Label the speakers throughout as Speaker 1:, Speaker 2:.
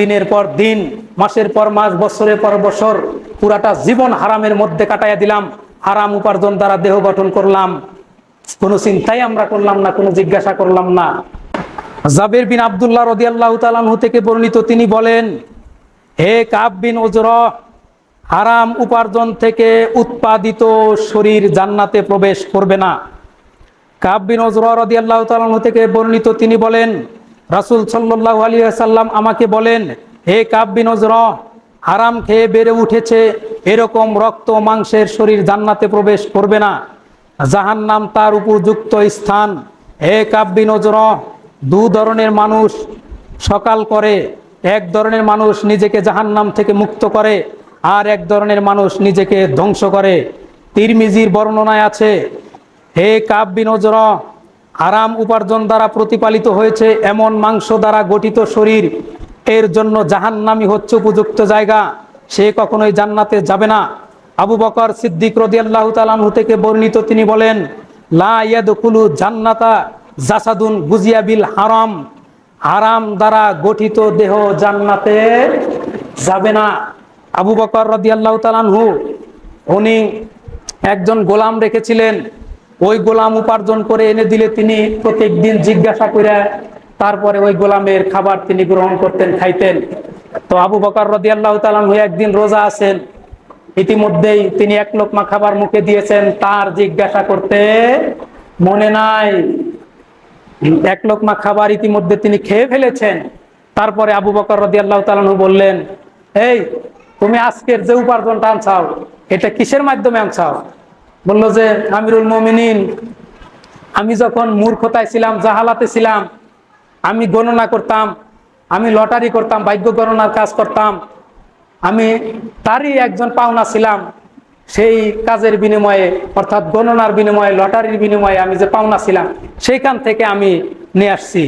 Speaker 1: দিনের পর দিন, মাসের পর মাস, বছরের পর বছর পুরাটা জীবন হারামের মধ্যে কাটাইয়া দিলাম। হারাম উপার্জন দ্বারা দেহ গঠন করলাম। কোনো চিন্তাই আমরা করলাম না, কোনো জিজ্ঞাসা করলাম না। জাবের বিন আবদুল্লাহ রদি আল্লাহ তালানহু থেকে বর্ণিত তিনি বলেন, হে কাব বিন ওজর হারাম উপার্জন থেকে উৎপাদিত শরীর জান্নাতে প্রবেশ করবে না। কাব বিন ওজর রদিয়াল্লাহ তালানহু থেকে বর্ণিত তিনি বলেন রাসুল সাল্লাহ আলী সাল্লাম আমাকে বলেন, হে কাব বিন ওজর হারাম খেয়ে বেড়ে উঠেছে, এরকম রক্ত মাংসের শরীর জান্নাতে প্রবেশ করবে না। জাহান নাম তার উপযুক্ত স্থান। হে কাব্যি নজর দু ধরনের মানুষ সকাল করে, এক ধরনের মানুষ নিজেকে জাহান্নাম থেকে মুক্ত করে আর এক ধরনের মানুষ নিজেকে ধ্বংস করে। তিরমিজির বর্ণনায় আছে, হে কাব্যি আরাম উপার্জন দ্বারা প্রতিপালিত হয়েছে এমন মাংস দ্বারা গঠিত শরীর। এর জন্য জাহান্নামি হচ্ছে উপযুক্ত জায়গা। সে কখনোই জান্নাতে যাবে না। আবু বকর সিদ্দিক রদিয়াল্লাহ তালানহু থেকে বর্ণিত তিনি বলেন, লা ইয়াদখুলু জান্নাতা জাসাদুন গুজিয়া বিল হারাম। হারাম দ্বারা গঠিত দেহ জান্নাতে যাবে না। আবু বকর রদিয়াল্লাহ তালানহু উনি একজন গোলাম রেখেছিলেন। ওই গোলাম উপার্জন করে এনে দিলে তিনি প্রত্যেক দিন জিজ্ঞাসা করে তারপরে ওই গোলামের খাবার তিনি গ্রহণ করতেন, খাইতেন। তো আবু বকর রদিয়াল্লাহ তালানহু একদিন রোজা আছেন, ইতিমধ্যেই তিনি এক লোকমা খাবার মুখে দিয়েছেন, তার জিজ্ঞাসা করতে মনে নাই। এক লোকমা খাবার ইতিমধ্যে তিনি খেয়ে ফেলেছেন। তারপরে আবু বকর রদি আল্লাহ তালু বললেন, এই, তুমি আজকের যে উপার্জনটা আনছাও, এটা কিসের মাধ্যমে আনছাও? বলল যে, আমিরুল মমিনিন, আমি যখন মূর্খতায় ছিলাম, জাহালাতে ছিলাম, আমি গণনা করতাম, আমি লটারি করতাম, ভাগ্য গণনার কাজ করতাম, আমি তারই একজন পাওনা ছিলাম, সেই কাজের বিনিময়ে, অর্থাৎ গণনার বিনিময়ে, লটারির বিনিময়ে আমি যে পাওনা ছিলাম, সেইখান থেকে আমি নিয়ে আসছি।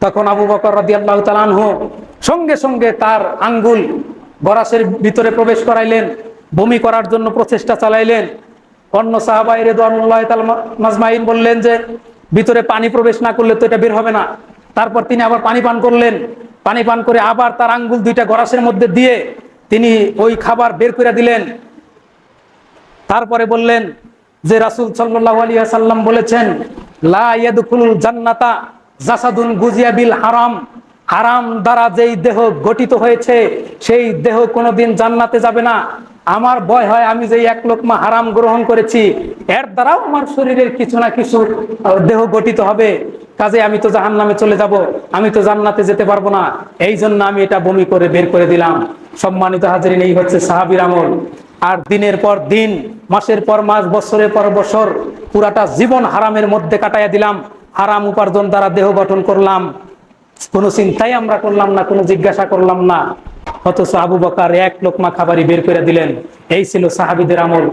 Speaker 1: তখন আবু বকর রদিয়াল্লাহ তালানহু সঙ্গে সঙ্গে তার আঙ্গুল গরাসের ভিতরে প্রবেশ করাইলেন, বমি করার জন্য প্রচেষ্টা চালাইলেন। অন্য সাহাবাই রেদুল্লাহ মাজমাইন বললেন যে, ভিতরে পানি প্রবেশ না করলে তো এটা বের হবে না। তারপর তিনি আবার পানি পান করলেন। পানি পান করে আবার তার আঙ্গুল দুইটা গরাসের মধ্যে দিয়ে তিনি ওই খাবার বের করে দিলেন। তারপরে বললেন যে, রাসুল সাল্লাম বলেছেন, লা ইয়াদখুল জান্নাতা জাসাদুন গুজিয়া বিল হারাম। হারাম দ্বারা যেই দেহ গঠিত হয়েছে, সেই দেহ কোনোদিন জান্নাতে যাবে না। আমার ভয় হয়, আমি যে এক লোকমা হারাম গ্রহণ করেছি, এর দ্বারাও আমার শরীরের কিছু না কিছু দেহ গঠিত হবে। কাজে আমি তো জাহান নামে চলে যাব, আমি তো জান্নাতে যেতে পারব না। এই জন্য আমি এটা বমি করে বের করে দিলাম। সম্মানিত হাজারিন, এই হচ্ছে সাহাবির আমল। আর দিনের পর দিন, মাসের পর মাস, বছরের পর বছর, পুরাটা জীবন হারামের মধ্যে কাটাইয়া দিলাম। হারাম উপার্জন দ্বারা দেহ গঠন করলাম। কোনো চিন্তাই আমরা করলাম না, কোনো জিজ্ঞাসা করলাম না। অথচ আবু বকার এক লোকমা খাবারই বের করে দিলেন। এই ছিল সাহাবিদের আমল।